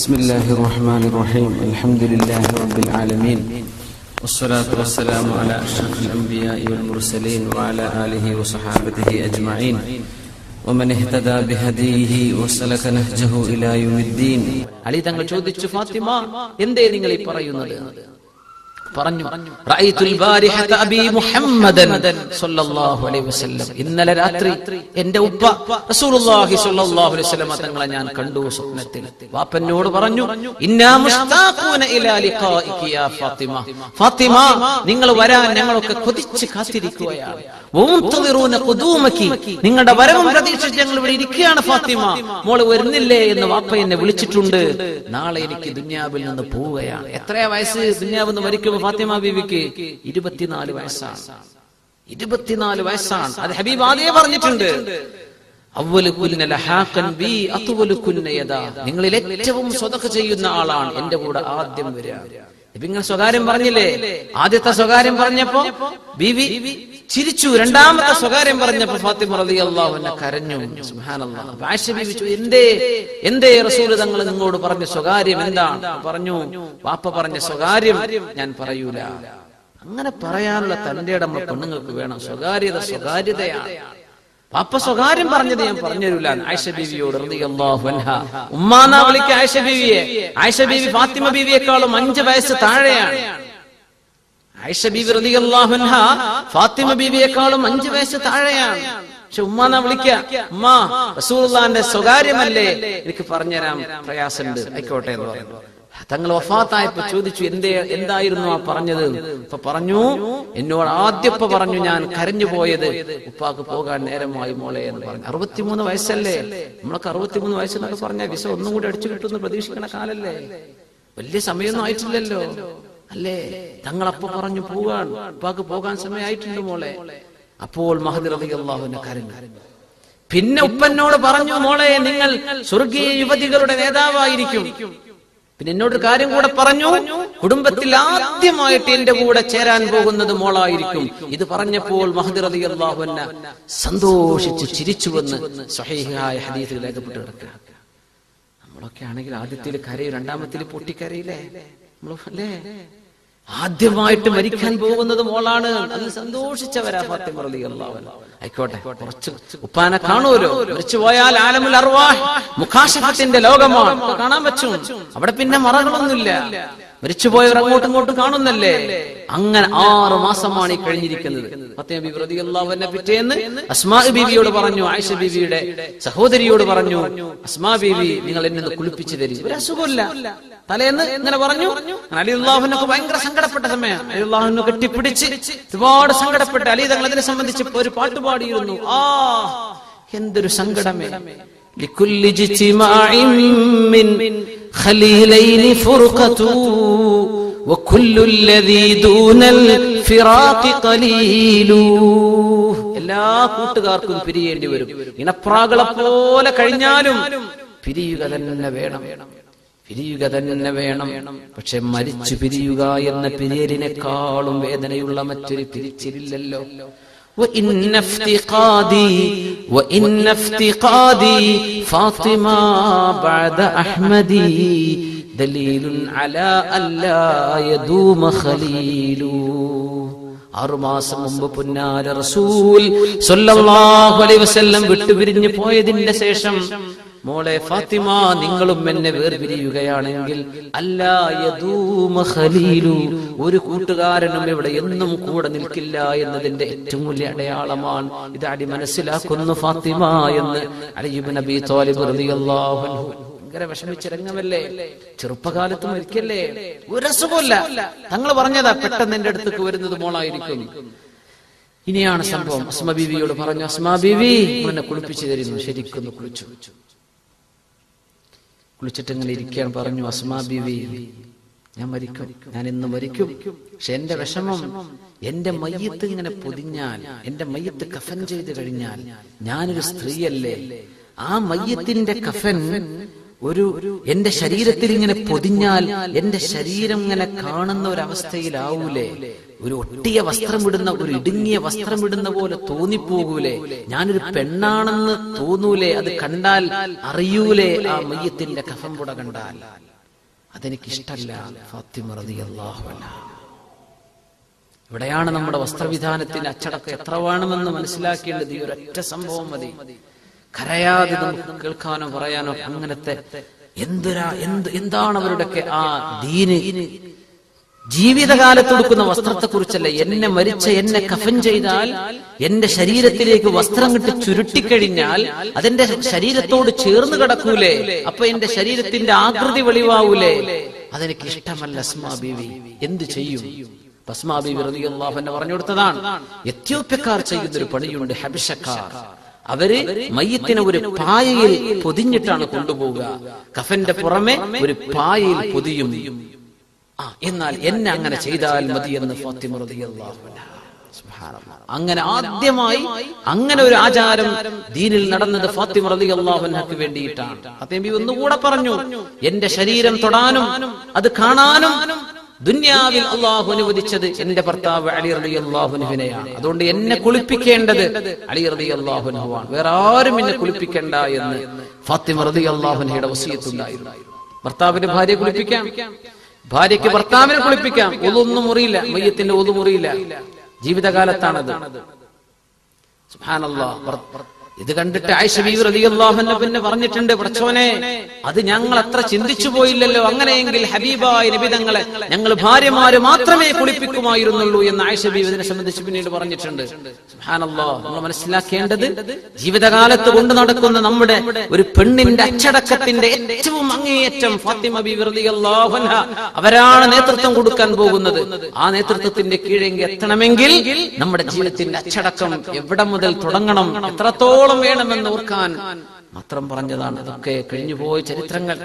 بسم الله الرحمن الرحيم الحمد لله رب العالمين والصلاة والسلام على أشرف الأنبياء والمرسلين وعلى آله وصحابته أجمعين ومن اهتدى بهديه وسلك نهجه إلى يوم الدين അലി തങ്ങൾ ചോദിച്ചു ഫാത്തിമ എന്തേ നിങ്ങൾ ഈ പറയുന്നത് പറഞ്ഞു ഇന്നലെ രാത്രി എന്റെ ഉപ്പ റസൂലുള്ളാഹി സ്വല്ലല്ലാഹു അലൈഹി വസല്ലം തങ്ങളെ ഞാൻ കണ്ടു സ്വപ്നത്തിൽ. വാപ്പനോട് പറഞ്ഞു ഇന്നാ മുസ്താഖൂന ഇലാ ലിഖാഇക യാ ഫാത്തിമ. ഫാത്തിമ നിങ്ങൾ വരാൻ ഞങ്ങളൊക്കെ കൊതിച്ച് കാത്തിരിക്കുകയാണ്. വമുൻതദിറൂന ഖുദൂമകി നിങ്ങളുടെ വരവും പ്രതീക്ഷിച്ച് ഞങ്ങൾ ഇവിടെ ഇരിക്കുകയാണ് ഫാത്തിമ. മോൾ വരുന്നില്ലേ? എന്ന് വാപ്പ എന്നെ വിളിച്ചിട്ടുണ്ട്. നാളെ എനിക്ക് ദുന്യാവിൽ നിന്ന് പോവുകയാണ്. എത്രയാ വയസ്സ്? ദുന്യാവിൽ നിന്ന് മരിക്കുമ്പോൾ ഫാത്തിമ ബീവിക്ക് ഇരുപത്തിനാല് വയസ്സാണ്. ഇരുപത്തിനാല് വയസ്സാണ്. അത് ഹബീബ് ആദ്യ പറഞ്ഞിട്ടുണ്ട്. നിങ്ങളിൽ ഏറ്റവും സ്വതക്ക ചെയ്യുന്ന ആളാണ് എന്റെ കൂടെ ആദ്യം വരിക. നബി ഇങ്ങനെ സ്വകാര്യം പറഞ്ഞില്ലേ? ആദ്യത്തെ സ്വകാര്യം പറഞ്ഞപ്പോ ബീവി ചിരിച്ചു. രണ്ടാമത്തെ സ്വകാര്യം പറഞ്ഞപ്പോ ഫാത്തിമ കരഞ്ഞു. എന്തേ? എന്തേ റസൂൽ തങ്ങൾ നിങ്ങളോട് പറഞ്ഞ സ്വകാര്യം എന്താണ് പറഞ്ഞു വാപ്പ പറഞ്ഞ സ്വകാര്യം ഞാൻ പറയൂല. അങ്ങനെ പറയാനുള്ള തന്റെ ഇടം പെണ്ണുങ്ങൾക്ക് വേണം. സ്വകാര്യത സ്വകാര്യതയാണ്. പാപ്പ സ്വകാര്യം പറഞ്ഞത് ഞാൻ പറഞ്ഞുതരില്ല. ആയിഷ ബീവിയോട് ഉമ്മാന്നാ വിളിക്ക ആയിഷ ബീവിയെ. ആയിഷ ബീവി ഫാത്തിമ ബീവിയെക്കാളും അഞ്ച് വയസ്സ് താഴെയാണ്. ആയിഷ ബീവി റളിയല്ലാഹു അൻഹ ഫാത്തിമ ബീവിയെക്കാളും അഞ്ച് വയസ്സ് താഴെയാണ്. പക്ഷെ ഉമ്മാന്നാ വിളിക്ക ഉമ്മ റസൂലുള്ളാന്റെ സ്വകാര്യമല്ലേ? എനിക്ക് പറഞ്ഞുതരാൻ പ്രയാസമുണ്ട്. ആയിക്കോട്ടെ എന്ന് പറഞ്ഞു. തങ്ങൾ വഫാത്തായപ്പോ ചോദിച്ചു എന്തേ എന്തായിരുന്നു ആ പറഞ്ഞത്? ഇപ്പൊ പറഞ്ഞു എന്നോട് ആദ്യപ്പ പറഞ്ഞു ഞാൻ കരഞ്ഞു പോയത് ഉപ്പാക്ക് പോകാൻ നേരമായി മോളെ എന്ന് പറഞ്ഞു. അറുപത്തിമൂന്ന് വയസ്സല്ലേ? നമ്മളൊക്കെ അറുപത്തിമൂന്ന് വയസ്സെന്നൊക്കെ പറഞ്ഞ വിസ ഒന്നും കൂടി അടിച്ചു കിട്ടുമെന്ന് പ്രതീക്ഷിക്കണ കാലല്ലേ? വലിയ സമയമൊന്നും ആയിട്ടില്ലല്ലോ. അല്ലേ? തങ്ങളപ്പ പറഞ്ഞു പോകാൻ ഉപ്പാക്ക് പോകാൻ സമയമായിട്ടുണ്ട് മോളെ. അപ്പോൾ അള്ളാഹുവിനെ കരഞ്ഞു. പിന്നെ ഉപ്പനോട് പറഞ്ഞു മോളെ നിങ്ങൾ സ്വർഗീയ യുവതികളുടെ നേതാവായിരിക്കും. പിന്നെ എന്നോട് ഒരു കാര്യം കൂടെ പറഞ്ഞു. കുടുംബത്തിൽ ആദ്യമായിട്ട് എന്റെ കൂടെ ചേരാൻ പോകുന്നത് മോളായിരിക്കും. ഇത് പറഞ്ഞപ്പോൾ മഹദർ അലി അള്ളാഹുന്ന സന്തോഷിച്ച് ചിരിച്ചുവെന്ന് സഹീഹായ ഹദീസിൽ രേഖപ്പെട്ട് കിടക്കുക. നമ്മളൊക്കെ ആണെങ്കിൽ ആദ്യത്തിൽ കരയും രണ്ടാമത്തിൽ പൊട്ടിക്കരയില്ലേ? നമ്മൾ അല്ലേ? ആദ്യമായിട്ട് മരിക്കാൻ പോകുന്നത് മോളാണ്. അത് സന്തോഷിച്ചവരാ ഫാത്തിമ റളിയല്ലാഹു. ആയിക്കോട്ടെ കുറച്ച് ഉപ്പാനെ കാണുമല്ലോ. മരിച്ചു പോയാൽ ആലമുൽ അർവാഹ് മുഖാശഫത്തിന്റെ ലോകമാണ്. കാണാൻ പറ്റും. അവിടെ പിന്നെ മറകളൊന്നുമില്ല മരിച്ചുപോയവർ അങ്ങോട്ടും ഇങ്ങോട്ടും കാണുന്നല്ലേ അങ്ങനെ ആറ് മാസമാണ് ഈ കഴിഞ്ഞിരിക്കുന്നത് ഫാത്തിമ ബീബി റളിയല്ലാഹു അൻഹ പിറ്റേന്ന് അസ്മാ ബീവിയോട് പറഞ്ഞു ആയിഷ ബീവിയുടെ സഹോദരിയോട് പറഞ്ഞു അസ്മാ ബീവി നിങ്ങൾ എന്നെ ഒന്ന് കുളിപ്പിച്ചു തരും ഒരു അസുഖമില്ല തലേന്ന് ഇങ്ങനെ പറഞ്ഞു അലി അള്ളാഹുനൊക്കെ ഭയങ്കര സങ്കടപ്പെട്ട സമയം അലി അള്ളാഹുനെ കെട്ടിപ്പിടിച്ച് ഒരുപാട് സങ്കടപ്പെട്ട് അലി തങ്ങൾ അതിനെ സംബന്ധിച്ച് ഒരു പാട്ട് പാടിയിരുന്നു ആ എന്തൊരു സങ്കടമേ لكل اجتماع من خليلين فرقة وكل الذي دون الفراق قليل എല്ലാ കൂട്ടുകാർക്കും പിരിയേണ്ടി വരും ഇണപ്രാകളെ പോലെ കഴിഞ്ഞാലും പിരിയുക തന്നെ വേണം പിരിയുക തന്നെ വേണം പക്ഷെ മരിച്ചു പിരിയുക എന്ന പിരിയലിനേക്കാളും വേദനയുള്ള മറ്റൊരു പിരിച്ചിലില്ലല്ലോ وإن افتقادي وإن افتقادي فاطمة بعد أحمدي دليل على ألا يدوم خليل ആറുമാസം മുമ്പ് പുന്നാര റസൂൽ സല്ലല്ലാഹു അലൈഹി വസല്ലം വിട്ടുപിരിഞ്ഞു പോയതിന്റെ ശേഷം മോളെ ഫാത്തിമ നിങ്ങളും എന്നെ വേർപിരിയുകയാണെങ്കിൽ ഖലീലു ഒരു കൂട്ടുകാരനും ഇവിടെ എന്നും കൂടെ നിൽക്കില്ല എന്നതിന്റെ ഏറ്റവും വലിയ അടയാളമാണ്. ഇത് അടി മനസ്സിലാക്കുന്നു ഫാത്തിമ എന്ന് അലിബ് നബി താലിബ് റളിയല്ലാഹു ഭയങ്കര വിഷമിച്ചിറങ്ങമല്ലേ? ചെറുപ്പകാലത്ത് മരിക്കല്ലേ? ഒരു അസുഖമില്ല തങ്ങൾ പറഞ്ഞതാ പെട്ടെന്ന് എന്റെ അടുത്തേക്ക് വരുന്നത് മോളായിരിക്കും. ഇനിയാണ് സംഭവം. അസ്മ ബീവിയോട് പറഞ്ഞു അസ്മ ബീവി എന്നെ കുളിപ്പിച്ചു തരുന്നു. ശരിക്കും കുളിച്ചു. കുളിച്ചിട്ട് ഇങ്ങനെ ഇരിക്കാൻ പറഞ്ഞു അസ്മാ ബിവി ഞാൻ മരിക്കും ഞാൻ ഇന്ന് മരിക്കും. പക്ഷെ എന്റെ വിഷമം എന്റെ മയ്യത്ത് ഇങ്ങനെ പൊതിഞ്ഞാൽ എന്റെ മയ്യത്ത് കഫൻ ചെയ്ത് കഴിഞ്ഞാൽ ഞാനൊരു സ്ത്രീയല്ലേ? ആ മയ്യത്തിന്റെ കഫൻ ഒരു എന്റെ ശരീരത്തിൽ ഇങ്ങനെ പൊതിഞ്ഞാൽ എന്റെ ശരീരം ഇങ്ങനെ കാണുന്ന ഒരവസ്ഥയിലാവൂലേ? ഒരു ഒട്ടിയ വസ്ത്രം ഇടുന്ന ഒരു ഇടുങ്ങിയ വസ്ത്രം ഇടുന്ന പോലെ തോന്നിപ്പോകൂലേ? ഞാനൊരു പെണ്ണാണെന്ന് തോന്നൂലേ? അത് കണ്ടാൽ അറിയൂലേ? ആ മയ്യത്തിന്റെ കഫം കൂടെ കണ്ടാൽ. അതെനിക്കിഷ്ടല്ല ഫാത്തിമ ഇവിടെയാണ് നമ്മുടെ വസ്ത്രവിധാനത്തിന്റെ അച്ചടക്കം എത്ര വേണമെന്ന് മനസ്സിലാക്കേണ്ടത്? ഈ ഒരൊറ്റ സംഭവം മതി. കരയാതെ നമുക്ക് കേൾക്കാനോ പറയാനോ അങ്ങനത്തെ എന്തൊരാ എന്ത് എന്താണ് അവരുടെ ആ ദീന്? ജീവിതകാലത്ത് വസ്ത്രത്തെക്കുറിച്ചല്ല. വസ്ത്രത്തെ കുറിച്ചല്ല എന്നെ മരിച്ച എന്നെ കഫൻ ചെയ്താൽ എന്റെ ശരീരത്തിലേക്ക് വസ്ത്രം കിട്ടി ചുരുട്ടിക്കഴിഞ്ഞാൽ അതെന്റെ ശരീരത്തോട് ചേർന്ന് കിടക്കൂലേ? അപ്പൊ എന്റെ ശരീരത്തിന്റെ ആകൃതി വെളിവാവൂലേ? അതെനിക്ക് ഇഷ്ടമല്ല അസ്മാ ബീവി. എന്ത് ചെയ്യും? അസ്മാ ബീവി അൻഹ പറഞ്ഞു കൊടുത്തതാണ്. എത്യോപ്യക്കാർ ചെയ്യുന്ന ഒരു പണിയുണ്ട് ഹബിഷക്കാർ. അവർ മയ്യത്തിനെ ഒരു പായയിൽ പൊതിഞ്ഞിട്ടാണ് കൊണ്ടുപോവുക. കഫന്റെ പുറമെ ഒരു പായയിൽ പൊതിയും. ആ, എന്നാൽ എന്നെ അങ്ങനെ ചെയ്താൽ മതി എന്ന് ഫാത്തിമ റളിയല്ലാഹു അൻഹ. അങ്ങനെ ആദ്യമായി അങ്ങനെ ഒരു ആചാരം ദീനിൽ നടന്നത് ഫാത്തിമ റളിയല്ലാഹു അൻഹക്ക് വേണ്ടിയിട്ടാണ്. ഫാത്തിമ ഒന്നുകൂടെ പറഞ്ഞു എന്റെ ശരീരം തൊടാനും അത് കാണാനും ദുന്യാവിൽ അള്ളാഹു അനുവദിച്ചത് എന്റെ ഭർത്താവ് അലി റബി അള്ളാഹുനുവിനെയാണ് അതുകൊണ്ട് എന്നെ കുളിപ്പിക്കേണ്ടത് അലി റബി അള്ളാഹുനുവാണ് വേറെ ആരും എന്നെ കുളിപ്പിക്കേണ്ട എന്ന് ഫാത്തിമ റതി അള്ളാഹുനയുടെ വസീയത്തുണ്ടായിരുന്നു ഭർത്താവിന്റെ ഭാര്യയെ കുളിപ്പിക്കാം. ഭാര്യയ്ക്ക് ഭർത്താവിനെ കുളിപ്പിക്കാം. ഒതൊന്നും മുറിയില്ല. മയ്യത്തിന്റെ ഒതു മുറിയില്ല. ജീവിതകാലത്താണത്. ഇത് കണ്ടിട്ട് ആയിഷ ബീവി റളിയല്ലാഹു അൻഹ പിന്നെ പറഞ്ഞിട്ടുണ്ട് പടച്ചോനെ അത് ഞങ്ങൾ അത്ര ചിന്തിച്ചു പോയില്ലല്ലോ. അങ്ങനെയെങ്കിൽ ഹബീബായ നിബിതങ്ങളെ ഞങ്ങൾ ഭാര്യമാര് മാത്രമേ കുളിപ്പിക്കുമായിരുന്നുള്ളൂ എന്ന് ആയിഷ ബീവി ഇതിനെ സംബന്ധിച്ച് പിന്നീട് പറഞ്ഞിട്ടുണ്ട്. സുബ്ഹാനല്ലാഹ്. നമ്മൾ മനസ്സിലാക്കേണ്ടത് ജീവിതകാലത്ത് കൊണ്ട് നടക്കുന്ന നമ്മുടെ ഒരു പെണ്ണിന്റെ അച്ചടക്കത്തിന്റെ ഏറ്റവും അങ്ങേയറ്റം ഫാത്തിമ ബീവി റളിയല്ലാഹു അൻഹ അവരാണ് നേതൃത്വം കൊടുക്കാൻ പോകുന്നത്. ആ നേതൃത്വത്തിന്റെ കീഴെങ്കിൽ എത്തണമെങ്കിൽ നമ്മുടെ ജീവിതത്തിന്റെ അച്ചടക്കം എവിടെ മുതൽ തുടങ്ങണം? എത്രത്തോളം വേണമെന്ന് ഓർക്കാൻ മാത്രം പറഞ്ഞതാണ്. അതൊക്കെ കഴിഞ്ഞുപോയ ചരിത്രങ്ങൾ.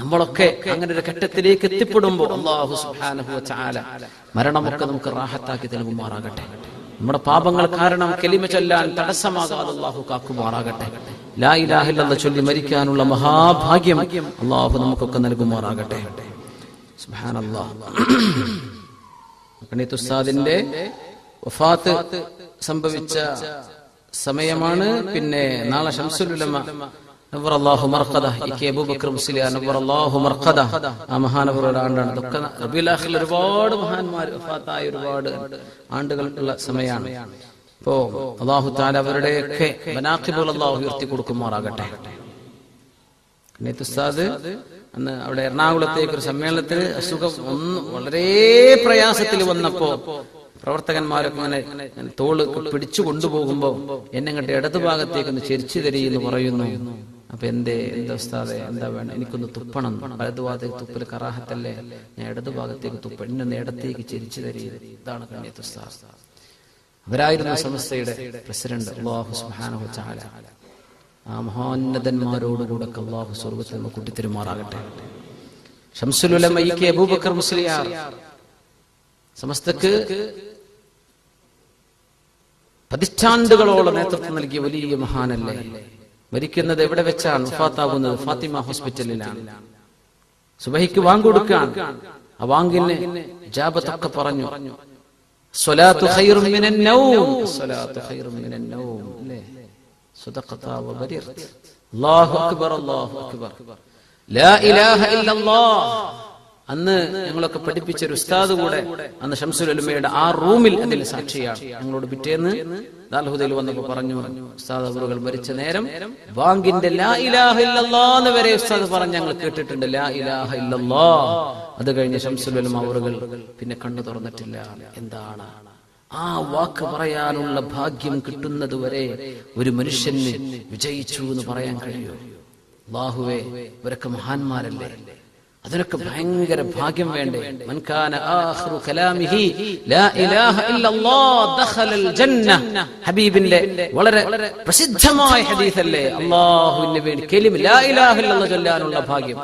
നമ്മളൊക്കെ അങ്ങനെ ഒരു ഘട്ടത്തിലേക്ക് എത്തിപ്പെടുമ്പോൾ അള്ളാഹു സുബ്ഹാനഹു ചാല മരണമൊക്കെ നമുക്ക് റാഹത്താക്കി നൽകുമാറാകട്ടെ. നമ്മുടെ പാപങ്ങൾ കാരണം കെലിമ ചൊല്ലാൻ തടസ്സമാകാതെ അള്ളാഹു കാക്കുമാറാകട്ടെ. ലാ ഇലാഹ ഇല്ലല്ലാഹ് ചൊല്ലി മരിക്കാനുള്ള മഹാഭാഗ്യം അള്ളാഹു നമുക്കൊക്കെ നൽകുമാറാകട്ടെ. ഉസ്താദിന്റെ വഫാത്ത് സംഭവിച്ച സമയമാണ്. പിന്നെ നാളെ ഷംസുലുലമ നവർ അല്ലാഹു മർഖദ. മർഖദ. ആ ഒരുപാട് മഹാന്മാർ വഫാത്തായ ഒരുപാട് ആണ്ടുകളുള്ള സമയമാണ്. ഇപ്പോ അള്ളാഹു താല അവരുടെയൊക്കെ ഉയർത്തി കൊടുക്കുമാറാകട്ടെ. അന്ന് അവിടെ എറണാകുളത്തേക്ക് ഒരു സമ്മേളനത്തിൽ അസുഖം ഒന്ന് വളരെ പ്രയാസത്തിൽ വന്നപ്പോ പ്രവർത്തകന്മാരൊക്കെ ഇങ്ങനെ തോൾ പിടിച്ചു കൊണ്ടുപോകുമ്പോ എന്നെ ഇങ്ങോട്ട് ഇടതുഭാഗത്തേക്ക് ഒന്ന് ചെരിച്ചു തരീന്ന് പറയുന്നു. അപ്പൊ എന്തേ എന്താ ഉസ്താദെ എന്താ വേണം എനിക്കൊന്ന് തുപ്പണം. വലതുഭാഗത്തേക്ക് തുപ്പൽ കറാഹത്തല്ലേ? ഞാൻ ഇടതുഭാഗത്തേക്ക് തുപ്പ. എന്നെ ഇടത്തേക്ക് ചെരിച്ചു തരി. ഇതാണ് കണ്ണിയത്ത് ഉസ്താദ്. അവരായിരുന്നു സമസ്തയുടെ പ്രസിഡന്റ്. ആ മഹോന്നതന്മാരോടുകൂടെ അള്ളാഹു സ്വർഗത്തിൽ നമ്മൾ കൂട്ടിത്തരുമാറാകട്ടെ. Shamsul Ulama E K Abubakr Musliyar. സമസ്തക്ക് പതിറ്റാണ്ടുകളോളം നേതൃത്വം നൽകിയ വലിയ മഹാനല്ലേ? മരിക്കുന്നത് എവിടെ വെച്ചാണ്? ഫാത്താവുന്നത് ഫാത്തിമ ഹോസ്പിറ്റലിലാണ്. സുബഹിക്ക് വാങ്കൊടുക്കാൻ ആ വാങ്ങിന് ജാബത്തൊക്കെ പറഞ്ഞു. സ്വലാത്തു അക്ബർ നൗം. സ്വലാത്തു ഇലാഹ മിനൻ അന്ന് ഞങ്ങളൊക്കെ പഠിപ്പിച്ച ഒരു ഉസ്താദ് കൂടെ അന്ന് ഷംസുൽ ഉലമയുടെ ആ റൂമിൽ അതിൽ സാക്ഷിയാണ്. ഞങ്ങളോട് പിറ്റേന്ന് ദാൽഹുദയിൽ വന്നപ്പോ പറഞ്ഞു ഉസ്താദ് അവറുകൾ മരിച്ച നേരം ബാങ്കിന്റെ ലാ ഇലാഹ ഇല്ലല്ലാ എന്ന് വരെ ഉസ്താദ് പറഞ്ഞ് ഞങ്ങൾ കേട്ടിട്ടുണ്ട്. ലാ ഇലാഹ ഇല്ലല്ലാ. അത് കഴിഞ്ഞ് ഷംസുൽ ഉലമ അവറുകൾ പിന്നെ കണ്ണു തുറന്നിട്ടില്ല. എന്താണ്? ആ വാക്ക് പറയാനുള്ള ഭാഗ്യം കിട്ടുന്നത് വരെ ഒരു മനുഷ്യന് വിജയിച്ചു എന്ന് പറയാൻ കഴിയുമോ ബാഹുവേ ഇവരൊക്കെ മഹാന്മാരല്ലേ? അതിനൊക്കെ ഭയങ്കര ഭാഗ്യം വേണ്ടേ? മൻകാന ആഖിറു കലാമിഹി ലാ ഇലാഹ ഇല്ലല്ലാഹ് ദഖലൽ ജന്ന. ഹബീബിന്റെ വളരെ പ്രസിദ്ധമായ ഹദീസ് അല്ലേ അല്ലാഹുവിന് വേണ്ടി കലിമ ലാ ഇലാഹ ഇല്ലല്ലാഹ് ചൊല്ലാനുള്ള ഭാഗ്യം.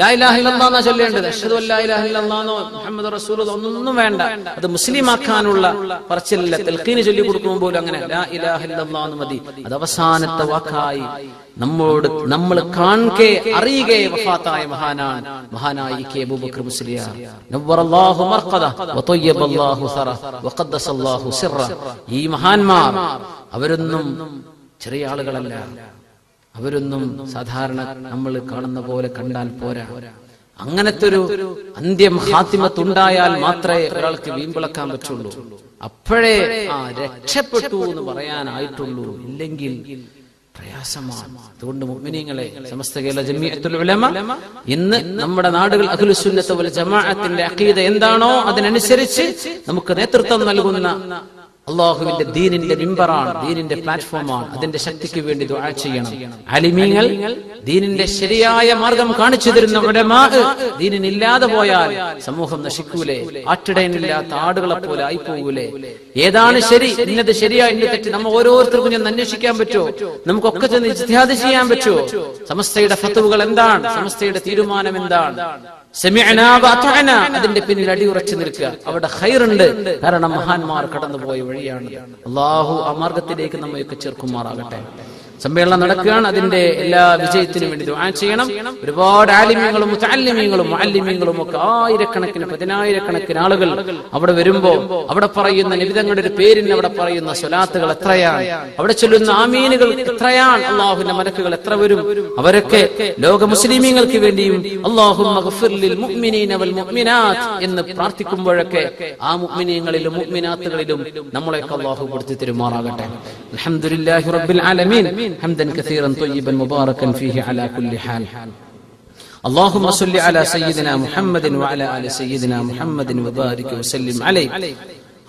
ലാ ഇലാഹ ഇല്ലല്ലാഹ് എന്നാ ചൊല്ലേണ്ടത്? അഷ്ഹദു അല്ലാ ഇലാഹ ഇല്ലല്ലാഹ് മുഹമ്മദ് റസൂലുള്ളാഹ് ഒന്നും വേണ്ട. അത് മുസ്ലിം ആക്കാനുള്ള പറച്ചിലല്ല. തെൽക്കീന് ചൊല്ലി കൊടുക്കുമ്പോൾ അങ്ങനെ ലാ ഇലാഹ ഇല്ലല്ലാഹ് എന്ന് മതി. അത് അവസാനത്തെ വാക്കായി. നമ്മോട് നമ്മൾ കാണെ അറിയുകേ വഫാത്തായ മഹാനാണ് മഹാനായ കെ അബൂബക്കർ മുസ്ലിയാർ നവ്വറല്ലാഹു മർഖദ വതയ്യബല്ലാഹു സറ വഖദ്ദസല്ലാഹു സിറ. ഈ മഹാന്മാർ അവരൊന്നും ചെറിയ ആളുകളല്ല. അവരൊന്നും സാധാരണ നമ്മൾ കാണുന്ന പോലെ കണ്ടാൽ പോരാ. അങ്ങനത്തെ ഒരു അന്ത്യം ഹാത്തിമത്തുണ്ടായാൽ മാത്രമേ ഒരാൾക്ക് വീമ്പിളക്കാൻ പറ്റുള്ളൂ. അപ്പോഴേ ആ രക്ഷപ്പെട്ടു എന്ന് പറയാനായിട്ടുള്ളൂ. ഇല്ലെങ്കിൽ പ്രയാസമാണ്. അതുകൊണ്ട് മുഅ്മിനീങ്ങളെ സമസ്ത കേരള ജമിയത്തുൽ ഉലമ ഇന്ന് നമ്മുടെ നാടുകൾ അഖിലുസുന്നത്ത് വൽ ജമാഅത്തിന്റെ അഖീദ എന്താണോ അതിനനുസരിച്ച് നമുക്ക് നേതൃത്വം നൽകുന്ന അള്ളാഹുവിന്റെ ദീനിന്റെ മിമ്പറാണ് ദീനിന്റെ പ്ലാറ്റ്ഫോമാണ് അതിന്റെ ശക്തിക്ക് വേണ്ടി ദുആ ചെയ്യണം. അലിമീങ്ങൾ ദീനിന്റെ ശരിയായ മാർഗം കാണിച്ചു തരുന്ന ഉടമാ ദീനിനില്ലാതെ പോയാൽ സമൂഹം നശിക്കൂലേ? ആട്ടിടയനില്ലാത്ത ആടുകളെ പോലെ ആയി പോകൂലേ ഏതാണ് ശരി? ഇന്നത് ശരിയാ? ഇന്നത് തെറ്റ്? നമ്മൾ ഓരോരുത്തർക്കും ഞാൻ അന്വേഷിക്കാൻ പറ്റുമോ? നമുക്കൊക്കെ ചെന്ന് ഇജ്തിഹാദ് ചെയ്യാൻ പറ്റുമോ? സമസ്തയുടെ ഫത്തുവുകൾ എന്താണ്? സമസ്തയുടെ തീരുമാനം എന്താണ്. അതിന്റെ പിന്നിൽ അടിയുറച്ചു നിൽക്കുക. അവിടെ ഹൈറുണ്ട് കാരണം മഹാന്മാർ കടന്നുപോയ വഴിയാണ് അള്ളാഹു ആ മാർഗത്തിലേക്ക് നമ്മയൊക്കെ ചേർക്കുമാറാകട്ടെ സമ്മേളനം നടക്കുകയാണ്. അതിന്റെ എല്ലാ വിജയത്തിനും വേണ്ടി ദുആ ചെയ്യണം. ഒരുപാട് ആലിമ്യങ്ങളും മുഅല്ലിമീങ്ങളും മുഅല്ലിമീങ്ങളും ഒക്കെ ആയിരക്കണക്കിന് പതിനായിരക്കണക്കിന് ആളുകൾ അവിടെ വരുമ്പോ അവിടെ പറയുന്ന നിബിതങ്ങളുടെ ഒരു പേരിന് അവിടെ പറയുന്ന സ്വലാത്തുകൾ എത്രയാണ്? അവിടെ ചൊല്ലുന്ന ആമീനുകൾ എത്രയാണ്? അള്ളാഹുവിന്റെ മലക്കുകൾ എത്ര വരും? അവരൊക്കെ ലോക മുസ്ലിമീങ്ങൾക്ക് വേണ്ടിയും അള്ളാഹു എന്ന് പ്രാർത്ഥിക്കുമ്പോഴൊക്കെ ആ മുഅ്മിനീങ്ങളിലും മുഅ്മിനാത്തുകളിലും നമ്മളെയൊക്കെ അള്ളാഹു കൊടുത്തു തരുമാറാകട്ടെ അൽഹംദുലില്ലാഹി റബ്ബിൽ ആലമീൻ ഹംദൻ കസീറൻ ത്വയ്യിബൻ മുബാറകൻ ഫീഹി അലാ കുല്ലി ഹാൽ اللهم صل على سيدنا محمد وعلى ال سيدنا محمد وبارك وسلم عليه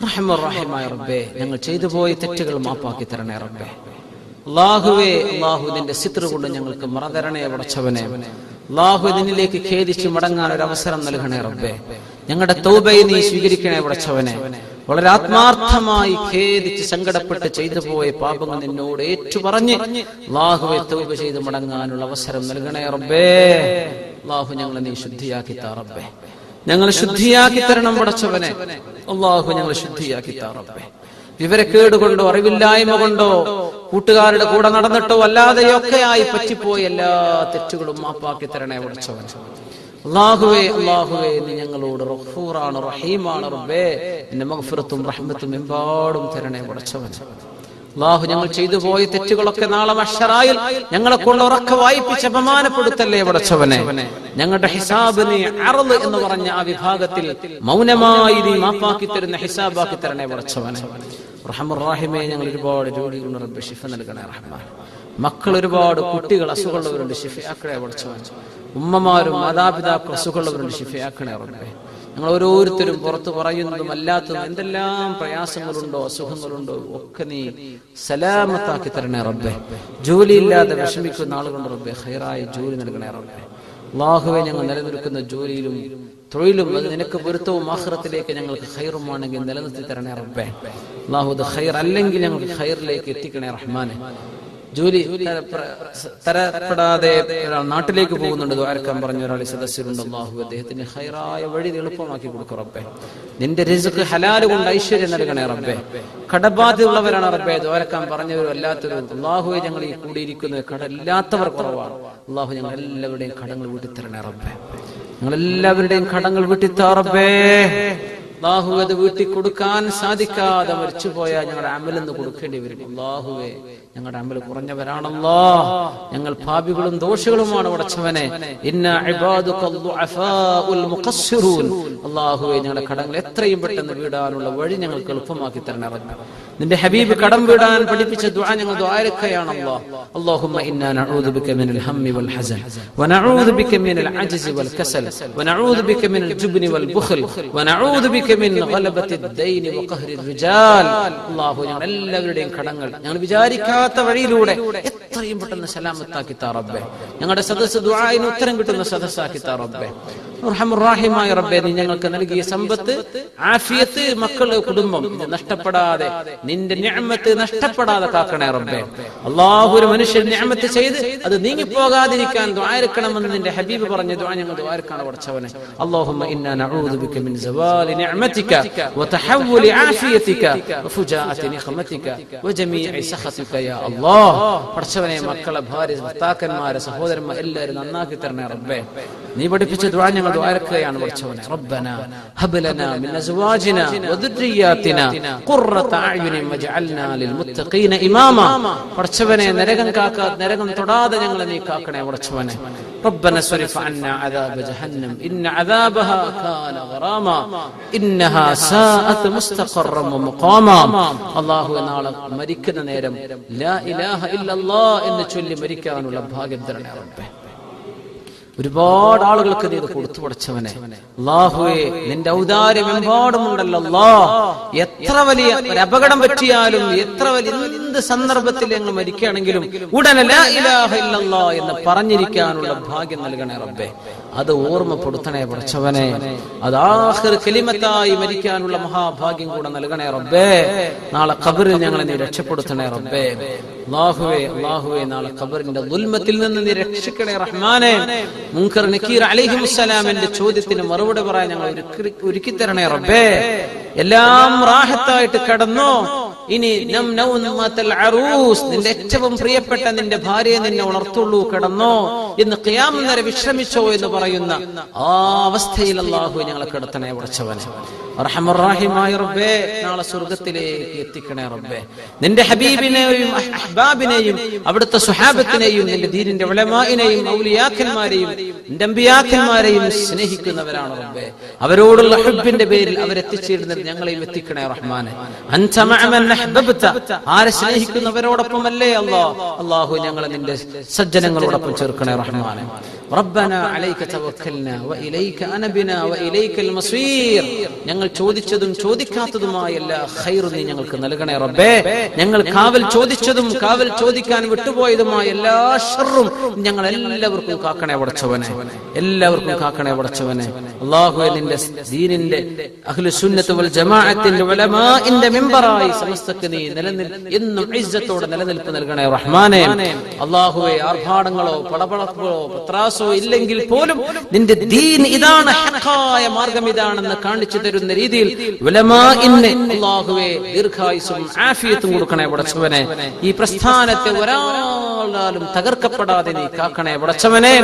റഹ്മ റഹീമായ റബ്ബേ ഞങ്ങൾ ചെയ്തു പോയ തെറ്റുകൾ മാപ്പാക്കി തരണേ റബ്ബേ അള്ളാഹുവേ അള്ളാഹു നിന്റെ സിത്ര കൊണ്ട് ഞങ്ങൾക്ക് മറതരണേ പടച്ചവനെ അള്ളാഹു ഇതിനിലേക്ക് ഖേദിച്ച് മടങ്ങാൻ ഒരു അവസരം നൽകണേ റബ്ബേ ഞങ്ങളുടെ തൗബയെ നീ സ്വീകരിക്കണേ പടച്ചവനെ വളരെ ആത്മാർത്ഥമായി ഖേദിച്ച് സങ്കടപ്പെട്ട് ചെയ്തു പോയ പാപങ്ങൾ നിന്നോട് ഏറ്റുപറഞ്ഞ് അള്ളാഹുവെ തൗബ ചെയ്ത് മടങ്ങാനുള്ള അവസരം നൽകണേ റബ്ബേ. അള്ളാഹു ഞങ്ങളെ നീ ശുദ്ധിയാക്കി താറബേ ഞങ്ങൾ ശുദ്ധിയാക്കി തരണം പടച്ചവനെ. അള്ളാഹു ഞങ്ങൾ ശുദ്ധിയാക്കി താറബേ വിവരക്കേട് കൊണ്ടോ അറിവില്ലായ്മ കൊണ്ടോ കൂട്ടുകാരുടെ കൂടെ നടന്നിട്ടോ അല്ലാതെയൊക്കെ ആയി പറ്റിപ്പോയ എല്ലാ തെറ്റുകളും മാപ്പാക്കി തരണേ പടച്ചവൻ അള്ളാഹുവേ അള്ളാഹുവേ എന്ന് ഞങ്ങളോട് റഹൂറാണ് റഹീമാണ് റബ്ബേ. എന്റെ മഗ്ഫിറത്തും റഹ്മത്തും എമ്പാടും തരണേ ഉടച്ചവൻ അള്ളാഹു ഞങ്ങൾ ചെയ്തു പോയ തെറ്റുകളൊക്കെ നാളെ മഷറായിൽ ഞങ്ങളെ കൊണ്ട് ഉറക്ക വായിപ്പിച്ച് അപമാനപ്പെടുത്തല്ലേ വടച്ചവനെ ഞങ്ങളുടെ ഹിസാബ് നീ അറൾ എന്ന് പറഞ്ഞ ആ വിഭാഗത്തിൽ മൗനമായി നീ മാപ്പാക്കി തരുന്ന ഹിസാബാക്കി തരണേ വടച്ചവനെ റഹമുറാഹിമെ ഞങ്ങൾ ഒരുപാട് രോഗികളുണ്ട് റബ്ബെ ഷിഫ നൽകണേ റഹ്മാൻ മക്കൾ ഒരുപാട് കുട്ടികൾ അസുഖമുള്ളവരുണ്ട് ഷിഫയാക്കണേ പഠിച്ചു ഉമ്മമാരും മാതാപിതാക്കൾ അസുഖമുള്ളവരുണ്ട് ഷിഫയാക്കണേ റബ്ബെ. ഞങ്ങൾ ഓരോരുത്തരും പുറത്ത് പറയുന്നതും അല്ലാത്തതും എന്തെല്ലാം പ്രയാസങ്ങളുണ്ടോ അസുഖങ്ങളുണ്ടോ ഒക്കെ നീ സലാമത്താക്കി തരണേ റബ്ബെ. ജോലിയില്ലാതെ വിഷമിക്കുന്ന ആളുകളുണ്ട് റബ്ബെ. ഹൈറായി ജോലി നൽകണേ റബ്ബെ. അള്ളാഹുവെ ഞങ്ങൾ നിലനിൽക്കുന്ന ജോലിയിലും തൊഴിലും അത് നിനക്ക് പൊരുത്തവും ആഹ്റത്തിലേക്ക് ഞങ്ങൾക്ക് ഹൈറുമാണെങ്കിൽ നിലനിർത്തി തരണേ റബ്ബെ. അള്ളാഹു ഹൈർ അല്ലെങ്കിൽ ഞങ്ങൾക്ക് ഹൈറിലേക്ക് എത്തിക്കണേ റഹ്മാനെ. ജോലി തരപ്പെടാതെ നാട്ടിലേക്ക് പോകുന്നുണ്ട് ദ്വാരക്കാൻ പറഞ്ഞ ഒരാൾ സദസ്യരുണ്ട് അള്ളാഹു അദ്ദേഹത്തിന് ഹൈറായ വഴി എളുപ്പമാക്കി കൊടുക്കും റബ്ബെ. നിന്റെ റിസ്ക് ഹലാൽ കൊണ്ട് ഐശ്വര്യം നൽകണേ റബ്ബെ. കടബാധ്യതയുള്ളവരാണ് റബ്ബെ. ദ്വാരക്കാൻ പറഞ്ഞവരും അല്ലാത്തവരും. അള്ളാഹുവെ ഞങ്ങൾ ഈ കൂടിയിരിക്കുന്നത് കടല്ലാത്തവർ കുറവാണ്. അള്ളാഹു ഞങ്ങൾ എല്ലാവരുടെയും കടങ്ങൾ വീട്ടിത്തരണേ റബ്ബെ. ഞങ്ങൾ എല്ലാവരുടെയും കടങ്ങൾ വീട്ടിത്താ റബ്ബേ. അള്ളാഹു അത് വീട്ടിൽ കൊടുക്കാൻ സാധിക്കാതെ മരിച്ചുപോയാൽ ഞങ്ങളുടെ അമലെന്ന് കൊടുക്കേണ്ടി വരും. അള്ളാഹുവേ ഞങ്ങളുടെ അമൽ കുറഞ്ഞവരാണല്ലോ. ഞങ്ങൾ പാപികളും ദോഷികളുമാണ് ഉടച്ചവനെ അള്ളാഹുവേ ഞങ്ങളുടെ കടങ്ങൾ എത്രയും പെട്ടെന്ന് വീടാനുള്ള വഴി ഞങ്ങൾക്ക് എളുപ്പമാക്കി തരണം. നിന്റെ ഹബീബ് കടം വീടാൻ പഠിപ്പിച്ച ദുആ ഞങ്ങൾ ദ്വാരക്കയാണ് അല്ലാഹ്. അല്ലാഹുമ്മ ഇന്നാ നഊദു ബിക മിനൽ ഹമ്മി വൽ ഹസൻ വ നഊദു ബിക മിനൽ അജ്സി വൽ കസൽ വ നഊദു ബിക മിനൽ ജുബ്നി വൽ ബുഖൽ വ നഊദു ബിക മിൻ ഗലബത്തി ദൈനി വ ഖഹ്രി റിജാൽ. അല്ലാഹു ഞങ്ങൾ എല്ലാവരുടെയും കടങ്ങൾ ഞങ്ങൾ വിചാരിക്കാത്ത വഴിയിലൂടെ എത്രയും പെട്ടെന്ന് സലാമത്താക്കി താ റബ്ബേ. ഞങ്ങളുടെ സദസ്സ് ദുആയിന് ഉത്തരം കിട്ടുന്ന സദസ്സാക്കി താ റബ്ബേ. റാഹിമായ റബ്ബെ നീ ഞങ്ങൾക്ക് നൽകിയ സമ്പത്ത് ആഫിയത്ത് മക്കൾ കുടുംബം നഷ്ടപ്പെടാതെ നിന്റെ ഞാമത്ത് നഷ്ടപ്പെടാതെ കാക്കണേ റബ്ബെ. അള്ളാഹു ഒരു മനുഷ്യൻ ഞാമത്ത് ചെയ്ത് അത് നീങ്ങിപ്പോകാതിരിക്കാൻ ദ്വാരക്കണമെന്ന് നിന്റെ ഹബീബ് പറഞ്ഞു ദ്വാ ഞങ്ങൾ ദ്വാരക്കാണ് പഠിച്ചവനെ അള്ളാഹുമ്മ ഇന്നാ നഊദു ബിക മിൻ സവാലി നിഅമതിക വതഹവ്വുലി ആഫിയതിക വഫുജാഅതി നിഖമതിക വജമീഇ സഖതിക യാ അല്ലാഹ് പഠിച്ചവനെ മക്കളെ ഭാര്യ ഭർത്താക്കന്മാരെ സഹോദരന്മാർ എല്ലാവരും നന്നാക്കി തരണേ റബ്ബേ. നീ പഠിപ്പിച്ച ദ്വാ ഞങ്ങൾ ദ്വാരക്കുകയാണ് പഠിച്ചവനെ റബ്ബന ഹബ്ലന മിൻ അസ്വാജിന വദുർരിയാതിന ഖുർറത അഅ്യുനിൻ വജഅൽനാ ലിൽമുത്തഖീന ഇമാമ പഠിച്ചവനെ നരകം കാക്കാ നരകം തൊടാതെ ഞങ്ങളെ നീ കാക്കണേ പഠിച്ചവനെ ربنا اصرف عنا عذاب جهنم إن عذابها كان غراما إنها ساءت مستقرا ومقاما الله നാളെ മരിക്കുന്ന നേരം ലാ ഇലാഹ ഇല്ലല്ലാ എന്ന് ചൊല്ലി മരിക്കാനുള്ള ഭാഗ്യം തരണേ റബ്ബേ ഒരുപാട് ആളുകൾക്ക് നീ കൊടുത്തു പഠിച്ചവനെ അള്ളാഹുവേ നിന്റെ ഔദാര്യം എമ്പാടുമുണ്ടല്ലോ അല്ലാ. എത്ര വലിയ ഒരു അപകടം പറ്റിയാലും എത്ര വലിയ എന്ത് സന്ദർഭത്തിൽ ഞങ്ങൾ മരിക്കുകയാണെങ്കിലും ഉടനെ എന്ന് പറഞ്ഞിരിക്കാനുള്ള ഭാഗ്യം നൽകണേ റബ്ബേ. അത് ഓർമ്മപ്പെടുത്തണേ പഠിച്ചവനെ. അത് ആഹിർ മരിക്കാനുള്ള മഹാഭാഗ്യം കൂടെ നൽകണേ റബ്ബേ. നാളെ ഖബറിൽ ഞങ്ങളെ നീ രക്ഷപ്പെടുത്തണേ റബ്ബേ. അള്ളാഹുവേ അള്ളാഹുവേ നാളെ ഖബറിന്റെ ദുൽമത്തിൽ നിന്ന് നീ രക്ഷിക്കണേ റഹ്മാനെ. മുൻകർ നക്കീർ അലിഹിമുസലാമിന്റെ ചോദ്യത്തിന് മറുപടി പറയാൻ ഞങ്ങൾ ഒരുക്കി- തരണേ റബ്ബേ. എല്ലാം റാഹത്തായിട്ട് കടന്നു. ഇനി നിന്റെ ഏറ്റവും പ്രിയപ്പെട്ട നിന്റെ ഭാര്യയെ നിന്നെ ഉണർത്തുള്ളൂ കിടന്നോ. എന്ന് ക്യാം നേരെ വിശ്രമിച്ചോ എന്ന് പറയുന്ന ആ അവസ്ഥയിൽ അള്ളാഹു ഞങ്ങളെ കിടത്തണേ ഉടച്ചവനെ. റഹ്മായ റബ്ബേ നാളെ സ്വർഗത്തിലേക്ക് എത്തിക്കണേ റബ്ബേ. നിന്റെ ഹബീബിനെയും അഹ്ബാബിനെയും അവിടുത്തെ സുഹാബത്തിനെയും നിന്റെ ദീനിന്റെ വിളമാനെയും ഔലിയാക്കന്മാരെയും നിന്റെ അമ്പിയാക്കന്മാരെയും സ്നേഹിക്കുന്നവരാണ് റബ്ബേ. അവരോടുള്ള ഹബ്ബിന്റെ പേരിൽ അവരെത്തിച്ചേരുന്നത് ഞങ്ങളെയും എത്തിക്കണേ റഹ്മാനെ. ആരെ സ്നേഹിക്കുന്നവരോടൊപ്പമല്ലേ അല്ലാ അല്ലാഹു ഞങ്ങളെ നിന്റെ സജ്ജനങ്ങളോടൊപ്പം ചേർക്കണേ റഹ്മാനെ റബ്ബന അലൈക തവക്കൽന വഇലൈക അനബിന വഇലൈകൽ മസീർ. ഞങ്ങൾ ചോദിച്ചതും ചോദിക്കാത്തതുമായ എല്ലാ ഖൈറും നീ ഞങ്ങൾക്ക് നൽകണേ റബ്ബേ. ഞങ്ങൾ കാവൽ ചോദിച്ചതും കാവൽ ചോദിക്കാൻ വിട്ടുപോയതുമായ എല്ലാ ഷർറും ഞങ്ങൾ എല്ലാവർക്കും കാക്കണേ പടച്ചവനെ. എല്ലാവർക്കും കാക്കണേ പടച്ചവനെ. അള്ളാഹു നിന്റെ ദീനിന്റെ അഖ്ലു സുന്നത്ത് വൽ ജമാഅത്തിന്റെ ഉലമാഇന്റെ മെമ്പറായി സമസ്തക്ക് നീ നിലനിൽ എന്നും ഇസ്സത്തോടെ നിലനിൽപ്പ് നൽകണേ റഹ്മാനെ. അള്ളാഹുവെ ആർഭാടങ്ങളോ പടപട പത്രാസോ ഇല്ലെങ്കിൽ പോലും നിന്റെ ദീൻ ഇതാണ് മാർഗം ഇതാണെന്ന് കാണിച്ചു തരുന്ന രീതിയിൽ ആഫിയത്തും കൊടുക്കണേ ഈ പ്രസ്ഥാനത്തെ ഒരാളാലും തകർക്കപ്പെടാതെ നീ കാക്കണേ പടച്ചവനെ.